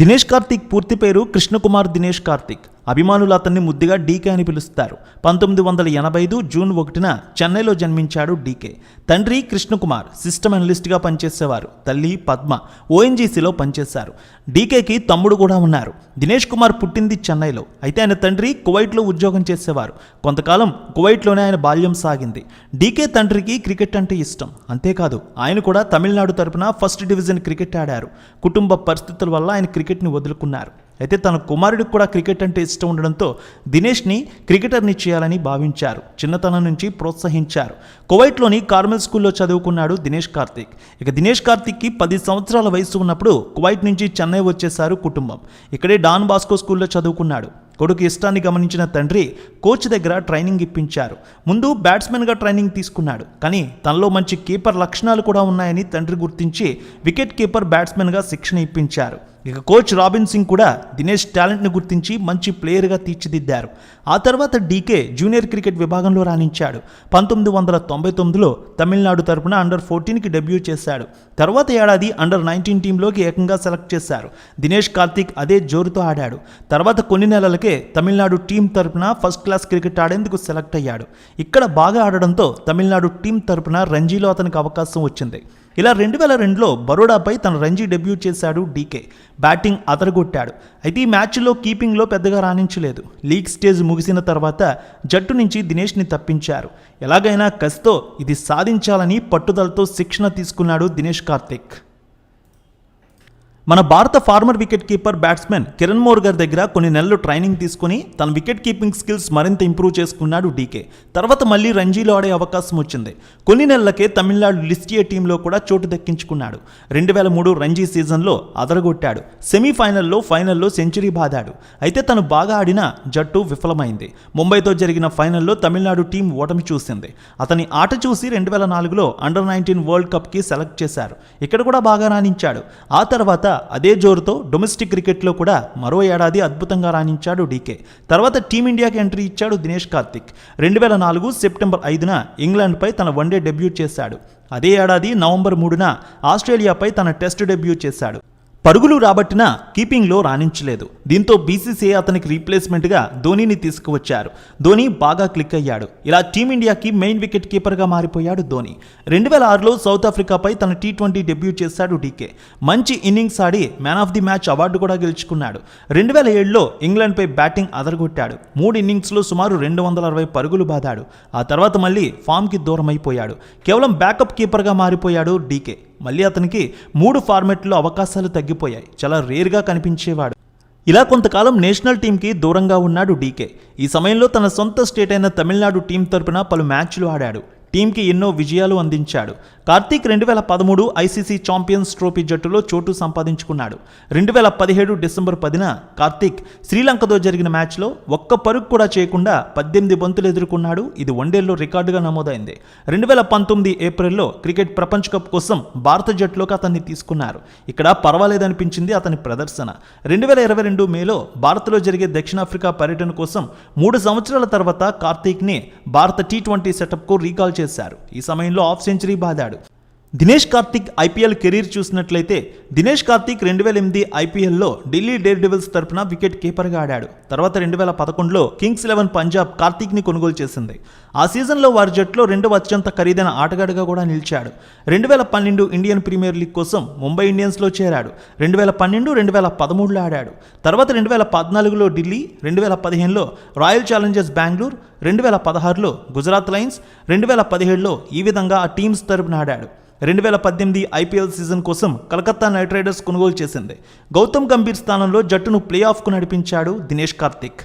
దినేష్ కార్తిక్ పూర్తి పేరు కృష్ణకుమార్ దినేష్ కార్తిక్. అభిమానులు అతన్ని ముద్దుగా డీకే అని పిలుస్తారు. పంతొమ్మిది వందల ఎనభై ఐదు జూన్ ఒకటిన చెన్నైలో జన్మించాడు డీకే. తండ్రి కృష్ణకుమార్ సిస్టమ్ అనలిస్ట్గా పనిచేసేవారు. తల్లి పద్మ ఓఎన్జీసీలో పనిచేశారు. డీకేకి తమ్ముడు కూడా ఉన్నారు. దినేష్ కుమార్ పుట్టింది చెన్నైలో. అయితే ఆయన తండ్రి కువైట్లో ఉద్యోగం చేసేవారు. కొంతకాలం కువైట్లోనే ఆయన బాల్యం సాగింది. డీకే తండ్రికి క్రికెట్ అంటే ఇష్టం. అంతేకాదు ఆయన కూడా తమిళనాడు తరపున ఫస్ట్ డివిజన్ క్రికెట్ ఆడారు. కుటుంబ పరిస్థితుల వల్ల ఆయన క్రికెట్ని వదులుకున్నారు. అయితే తన కుమారుడికి కూడా క్రికెట్ అంటే ఇష్టం ఉండడంతో దినేష్ని క్రికెటర్ని చేయాలని భావించారు. చిన్నతనం నుంచి ప్రోత్సహించారు. కువైట్లోని కార్మెల్ స్కూల్లో చదువుకున్నాడు దినేష్ కార్తిక్. ఇక దినేష్ కార్తిక్కి పది సంవత్సరాల వయసు ఉన్నప్పుడు కువైట్ నుంచి చెన్నై వచ్చేశారు కుటుంబం. ఇక్కడే డాన్ బాస్కో స్కూల్లో చదువుకున్నాడు. కొడుకు ఇష్టాన్ని గమనించిన తండ్రి కోచ్ దగ్గర ట్రైనింగ్ ఇప్పించారు. ముందు బ్యాట్స్మెన్గా ట్రైనింగ్ తీసుకున్నాడు. కానీ తనలో మంచి కీపర్ లక్షణాలు కూడా ఉన్నాయని తండ్రి గుర్తించి వికెట్ కీపర్ బ్యాట్స్మెన్గా శిక్షణ ఇప్పించారు. ఇక కోచ్ రాబిన్ సింగ్ కూడా దినేష్ టాలెంట్ను గుర్తించి మంచి ప్లేయర్గా తీర్చిదిద్దారు. ఆ తర్వాత డీకే జూనియర్ క్రికెట్ విభాగంలో రాణించాడు. పంతొమ్మిది వందల తొంభై తొమ్మిదిలో తమిళనాడు తరపున అండర్ ఫోర్టీన్కి డెబ్యూ చేశాడు. తర్వాత ఏడాది అండర్ నైన్టీన్ టీంలోకి ఏకంగా సెలెక్ట్ చేశారు. దినేష్ కార్తిక్ అదే జోరుతో ఆడాడు. తర్వాత కొన్ని నెలలకే తమిళనాడు టీం తరపున ఫస్ట్ క్లాస్ క్రికెట్ ఆడేందుకు సెలెక్ట్ అయ్యాడు. ఇక్కడ బాగా ఆడడంతో తమిళనాడు టీం తరపున రంజీలో అతనికి అవకాశం వచ్చింది. ఇలా రెండు వేల రెండులో బరోడాపై తన రంజీ డెబ్యూ చేశాడు డీకే. బ్యాటింగ్ అదరగొట్టాడు. అయితే ఈ మ్యాచ్లో కీపింగ్లో పెద్దగా రాణించలేదు. లీగ్ స్టేజ్ ముగిసిన తర్వాత జట్టు నుంచి దినేష్ని తప్పించారు. ఎలాగైనా కసితో ఇది సాధించాలని పట్టుదలతో శిక్షణ తీసుకున్నాడు దినేష్ కార్తిక్. మన భారత former wicket keeper batsmen Kiran More గారి దగ్గర కొన్ని నెలలు ట్రైనింగ్ తీసుకుని తన వికెట్ కీపింగ్ స్కిల్స్ మరింత ఇంప్రూవ్ చేసుకున్నాడు డీకే. తర్వాత మళ్ళీ రంజీలో ఆడే అవకాశం వచ్చింది. కొన్ని నెలలకే తమిళనాడు లిస్టియా టీంలో కూడా చోటు దక్కించుకున్నాడు. రెండు వేల మూడు రంజీ సీజన్లో అదరగొట్టాడు. సెమీఫైనల్లో ఫైనల్లో సెంచరీ బాదాడు. అయితే తను బాగా ఆడిన జట్టు విఫలమైంది. ముంబైతో జరిగిన ఫైనల్లో తమిళనాడు టీం ఓటమి చూసింది. అతని ఆట చూసి రెండు వేల నాలుగులో అండర్ నైన్టీన్ వరల్డ్ కప్కి సెలెక్ట్ చేశారు. ఇక్కడ కూడా బాగా రాణించాడు. ఆ తర్వాత అదే జోరుతో డొమెస్టిక్ క్రికెట్లో కూడా మరో ఏడాది అద్భుతంగా రాణించాడు డీకే. తర్వాత టీమిండియాకి ఎంట్రీ ఇచ్చాడు దినేష్ కార్తిక్. రెండు వేల నాలుగు సెప్టెంబర్ ఐదున ఇంగ్లాండ్పై తన వన్డే డెబ్యూ చేశాడు. అదే ఏడాది నవంబర్ మూడున ఆస్ట్రేలియాపై తన టెస్ట్ డెబ్యూ చేశాడు. పరుగులు రాబట్టిన కీపింగ్లో రాణించలేదు. దీంతో బీసీసీఐ అతనికి రీప్లేస్మెంట్గా ధోనీని తీసుకువచ్చారు. ధోని బాగా క్లిక్ అయ్యాడు. ఇలా టీమిండియాకి మెయిన్ వికెట్ కీపర్గా మారిపోయాడు ధోని. రెండు వేల ఆరులో సౌత్ ఆఫ్రికాపై తన టీ ట్వంటీ డెబ్యూ చేశాడు డీకే. మంచి innings Audi man of the match award కూడా గెలుచుకున్నాడు. రెండు వేల ఏడులో ఇంగ్లాండ్పై బ్యాటింగ్ అదరగొట్టాడు. మూడు ఇన్నింగ్స్లో సుమారు రెండు వందల అరవై పరుగులు బాదాడు. ఆ తర్వాత మళ్ళీ ఫామ్కి దూరమైపోయాడు. కేవలం బ్యాకప్ కీపర్గా మారిపోయాడు డీకే. మళ్ళీ అతనికి మూడు ఫార్మెట్లో అవకాశాలు తగ్గిపోయాయి. చాలా రేర్గా కనిపించేవాడు. ఇలా కొంతకాలం నేషనల్ టీంకి దూరంగా ఉన్నాడు డీకే. ఈ సమయంలో తన సొంత స్టేట్ అయిన తమిళనాడు టీం తరపున పలు మ్యాచ్లు ఆడాడు. టీంకి ఎన్నో విజయాలు అందించాడు. కార్తీక్ రెండు వేల పదమూడు ఐసీసీ ఛాంపియన్స్ ట్రోఫీ జట్టులో చోటు సంపాదించుకున్నాడు. రెండు వేల పదిహేడు డిసెంబర్ పదిన కార్తీక్ శ్రీలంకతో జరిగిన మ్యాచ్లో ఒక్క పరుగు కూడా చేయకుండా పద్దెనిమిది బంతులు ఎదుర్కొన్నాడు. ఇది వన్డేల్లో రికార్డుగా నమోదైంది. రెండు వేల పంతొమ్మిది ఏప్రిల్లో క్రికెట్ ప్రపంచ కప్ కోసం భారత జట్టులోకి అతన్ని తీసుకున్నారు. ఇక్కడ పర్వాలేదనిపించింది అతని ప్రదర్శన. రెండు వేల ఇరవై రెండు మేలో భారత్లో జరిగే దక్షిణాఫ్రికా పర్యటన కోసం మూడు సంవత్సరాల తర్వాత కార్తీక్ని భారత టీ ట్వంటీ సెటప్కు రీకాల్ చేశారు. ఈ సమయంలో హాఫ్ సెంచరీ బాదాడు. దినేష్ కార్తిక్ ఐపీఎల్ కెరీర్ చూసినట్లయితే దినేష్ కార్తిక్ రెండు వేల ఎనిమిది ఐపీఎల్లో ఢిల్లీ డేర్ డెవిల్స్ తరపున వికెట్ కీపర్గా ఆడాడు. తర్వాత రెండు వేల పదకొండులో కింగ్స్ ఎలెవన్ పంజాబ్ కార్తిక్ని కొనుగోలు చేసింది. ఆ సీజన్లో వారి జట్టులో రెండవ అత్యంత ఖరీదైన ఆటగాడిగా కూడా నిలిచాడు. రెండు వేల పన్నెండు ఇండియన్ ప్రీమియర్ లీగ్ కోసం ముంబై ఇండియన్స్లో చేరాడు. రెండు వేల పన్నెండు రెండు వేల పదమూడులో ఆడాడు. తర్వాత రెండు వేల పద్నాలుగులో ఢిల్లీ రెండు వేల పదిహేనులో రాయల్ ఛాలెంజర్స్ బెంగళూరు రెండు వేల పదహారులో గుజరాత్ లయన్స్ రెండు వేల పదిహేడులో ఈ విధంగా ఆ టీమ్స్ తరపున ఆడాడు. రెండు వేల పద్దెనిమిది ఐపీఎల్ సీజన్ కోసం కలకత్తా నైట్ రైడర్స్ కొనుగోలు చేసింది. గౌతమ్ గంభీర్ స్థానంలో జట్టును ప్లే ఆఫ్కు నడిపించాడు దినేష్ కార్తిక్.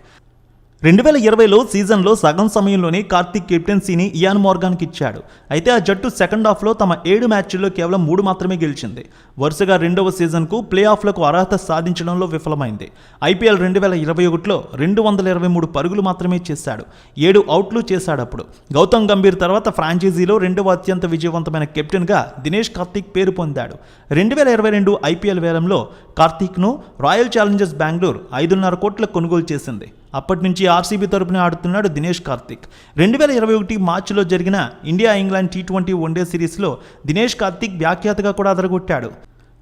రెండు వేల ఇరవైలో సీజన్లో సగం సమయంలోనే కార్తిక్ కెప్టెన్సీని ఇయాన్ మోర్గాన్కి ఇచ్చాడు. అయితే ఆ జట్టు సెకండ్ హాఫ్లో తమ ఏడు మ్యాచ్ల్లో కేవలం మూడు మాత్రమే గెలిచింది. వరుసగా రెండవ సీజన్కు ప్లే ఆఫ్లకు అర్హత సాధించడంలో విఫలమైంది. ఐపీఎల్ రెండు వేల ఇరవై ఒకటిలో రెండు వందల ఇరవై మూడు పరుగులు మాత్రమే చేశాడు. ఏడు అవుట్లు చేశాడు అప్పుడు గౌతమ్ గంభీర్ తర్వాత ఫ్రాంచైజీలో రెండవ అత్యంత విజయవంతమైన కెప్టెన్గా దినేష్ కార్తిక్ పేరు పొందాడు. రెండు వేల ఇరవై రెండు ఐపీఎల్ వేలంలో కార్తిక్ను రాయల్ ఛాలెంజర్స్ బెంగళూరు ఐదున్నర కోట్ల కొనుగోలు చేసింది. అప్పటి నుంచి ఆర్సీబీ తరపున ఆడుతున్నాడు దినేష్ కార్తిక్. రెండు వేల ఇరవై ఒకటి మార్చిలో జరిగిన India England T twenty one day సిరీస్లో దినేష్ కార్తిక్ వ్యాఖ్యాతగా కూడా అదరగొట్టాడు.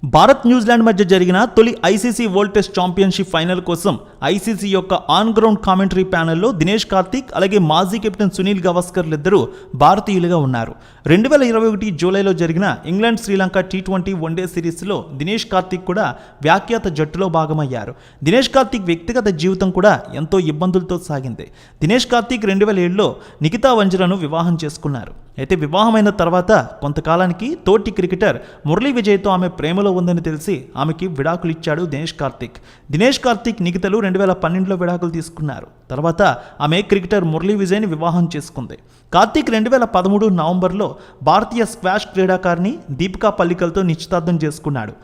భారత్ న్యూజిలాండ్ మధ్య జరిగిన తొలి ICC world test championship final కోసం ఐసీసీ యొక్క ఆన్ గ్రౌండ్ కామెంటరీ ప్యానెల్లో దినేష్ కార్తిక్ అలాగే మాజీ కెప్టెన్ సునీల్ గవాస్కర్లు ఇద్దరు భారతీయులుగా ఉన్నారు. రెండు వేల ఇరవై ఒకటి జూలైలో జరిగిన England Sri Lanka T twenty one day సిరీస్లో దినేష్ కార్తిక్ కూడా వ్యాఖ్యాత జట్టులో భాగమయ్యారు. దినేష్ కార్తిక్ వ్యక్తిగత జీవితం కూడా ఎంతో ఇబ్బందులతో సాగింది. దినేష్ కార్తిక్ రెండు వేల ఏడులో నిఖితా వంజరను వివాహం చేసుకున్నారు. అయితే వివాహమైన తర్వాత కొంతకాలానికి తోటి క్రికెటర్ మురళీ విజయ్తో ఆమె ప్రేమలో ఉందని తెలిసి ఆమెకి విడాకులు ఇచ్చాడు దినేష్ కార్తిక్. దినేష్ కార్తిక్ నిఖితలు రెండు వేల పన్నెండులో విడాకులు తీసుకున్నారు. తర్వాత ఆమె క్రికెటర్ మురళీ విజయ్ని వివాహం చేసుకుంది. కార్తీక్ రెండు వేల పదమూడు నవంబర్లో భారతీయ స్క్వాష్ క్రీడాకారిణి దీపికా పల్లికల్తో నిశ్చితార్థం చేసుకున్నాడు.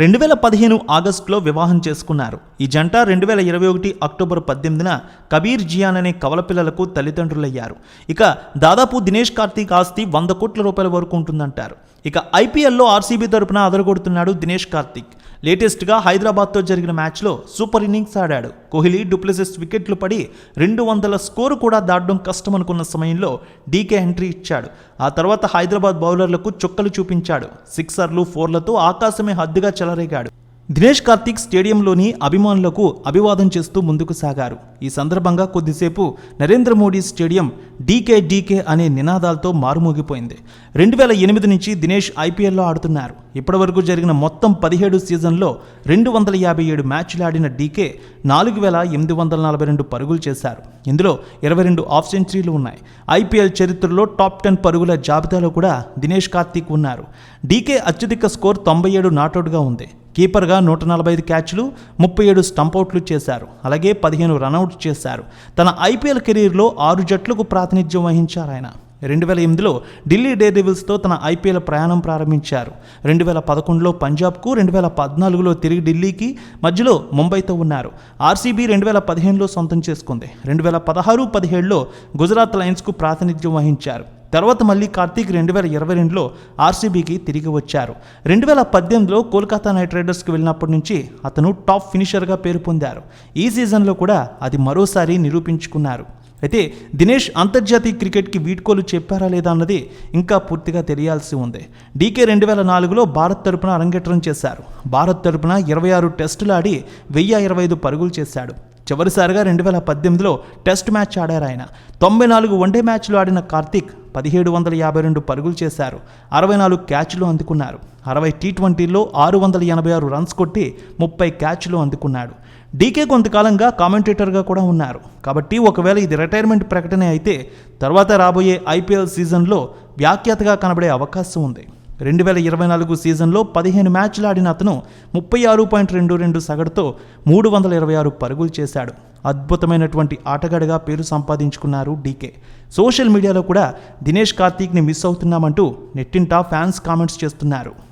రెండు వేల పదిహేను ఆగస్టులో వివాహం చేసుకున్నారు. ఈ జంట రెండు వేల ఇరవై ఒకటి అక్టోబర్ పద్దెనిమిదిన కబీర్ జియాన్ అనే కవల పిల్లలకు తల్లిదండ్రులయ్యారు. ఇక దాదాపు దినేష్ కార్తీక్ ఆస్తి వంద కోట్ల రూపాయల వరకు ఉంటుందంటారు. ఇక ఐపీఎల్లో ఆర్సీబీ తరపున అదరగొడుతున్నాడు దినేష్ కార్తిక్. లేటెస్ట్గా హైదరాబాద్తో జరిగిన మ్యాచ్లో సూపర్ ఇన్నింగ్స్ ఆడాడు. కోహ్లీ డూప్లెసిస్ వికెట్లు పడి రెండు వందల స్కోరు కూడా దాటడం కష్టం అనుకున్న సమయంలో డీకే ఎంట్రీ ఇచ్చాడు. ఆ తర్వాత హైదరాబాద్ బౌలర్లకు చుక్కలు చూపించాడు. సిక్సర్లు ఫోర్లతో ఆకాశమే హద్దుగా చెలరేగాడు. దినేష్ కార్తీక్ స్టేడియంలోని అభిమానులకు అభివాదం చేస్తూ ముందుకు సాగారు. ఈ సందర్భంగా కొద్దిసేపు Narendra Modi stadium DK DK అనే నినాదాలతో మారుమోగిపోయింది. రెండు వేల ఎనిమిది నుంచి దినేష్ ఐపీఎల్లో ఆడుతున్నారు. ఇప్పటివరకు జరిగిన మొత్తం పదిహేడు సీజన్లో రెండు వందల యాభై ఏడు మ్యాచ్లు ఆడిన డీకే నాలుగు వేల ఎనిమిది వందల నలభై రెండు పరుగులు చేశారు. ఇందులో ఇరవై రెండు ఆఫ్ సెంచరీలు ఉన్నాయి. ఐపీఎల్ చరిత్రలో టాప్ టెన్ పరుగుల జాబితాలో కూడా దినేష్ కార్తీక్ ఉన్నారు. డీకే అత్యధిక స్కోర్ తొంభై ఏడు నాటౌట్గా ఉంది. కీపర్గా నూట నలభై ఐదు క్యాచ్లు ముప్పై ఏడు స్టంపౌట్లు చేశారు. అలాగే పదిహేను రన్అవుట్ చేశారు. తన ఐపీఎల్ కెరీర్లో ఆరు జట్లకు ప్రాతినిధ్యం వహించారు ఆయన. రెండు వేల ఎనిమిదిలో ఢిల్లీ డే డెవిల్స్తో తన ఐపీఎల్ ప్రయాణం ప్రారంభించారు. రెండు వేల పదకొండులో పంజాబ్కు రెండు వేల పద్నాలుగులో తిరిగి ఢిల్లీకి మధ్యలో ముంబైతో ఉన్నారు. ఆర్సీబీ రెండు వేల పదిహేనులో సొంతం చేసుకుంది. రెండు వేల పదహారు పదిహేడులో గుజరాత్ లయన్స్కు ప్రాతినిధ్యం వహించారు. తర్వాత మళ్ళీ కార్తీక్ రెండు వేల ఇరవై రెండులో ఆర్సీబీకి తిరిగి వచ్చారు. రెండు వేల పద్దెనిమిదిలో కోల్కతా నైట్ రైడర్స్కి వెళ్ళినప్పటి నుంచి అతను టాప్ ఫినిషర్గా పేరు పొందారు. ఈ సీజన్లో కూడా అది మరోసారి నిరూపించుకున్నారు. అయితే దినేష్ అంతర్జాతీయ క్రికెట్కి వీడ్కోలు చెప్పారా లేదా అన్నది ఇంకా పూర్తిగా తెలియాల్సి ఉంది. డీకే రెండు వేల నాలుగులో భారత్ తరపున అరంగేట్రం చేశారు. భారత్ తరపున ఇరవై ఆరు టెస్టులు ఆడి వెయ్యి ఇరవై ఐదు పరుగులు చేశాడు. చివరిసారిగా రెండు వేల పద్దెనిమిదిలో టెస్ట్ మ్యాచ్ ఆడారు ఆయన. తొంభై నాలుగు వన్డే మ్యాచ్లు ఆడిన కార్తీక్ పదిహేడు వందల యాభై రెండు పరుగులు చేశారు. అరవై నాలుగు క్యాచ్లు అందుకున్నారు. అరవై టీ ట్వంటీలో ఆరు వందల ఎనభై ఆరు రన్స్ కొట్టి ముప్పై క్యాచ్లు అందుకున్నాడు. డీకే కొంతకాలంగా కామెంటేటర్గా కూడా ఉన్నారు. కాబట్టి ఒకవేళ ఇది రిటైర్మెంట్ ప్రకటన అయితే తర్వాత రాబోయే ఐపీఎల్ సీజన్లో వ్యాఖ్యాతగా కనబడే అవకాశం ఉంది. రెండు వేల ఇరవై నాలుగు సీజన్లో పదిహేను మ్యాచ్లు ఆడిన అతను ముప్పై ఆరు పాయింట్ రెండు రెండు సగటుతో మూడు వందల ఇరవై ఆరు పరుగులు చేశాడు. అద్భుతమైనటువంటి ఆటగాడిగా పేరు సంపాదించుకున్నారు డీకే. సోషల్ మీడియాలో కూడా దినేష్ కార్తీక్ని మిస్ అవుతున్నామంటూ నెట్టింటా ఫ్యాన్స్ కామెంట్స్ చేస్తున్నారు.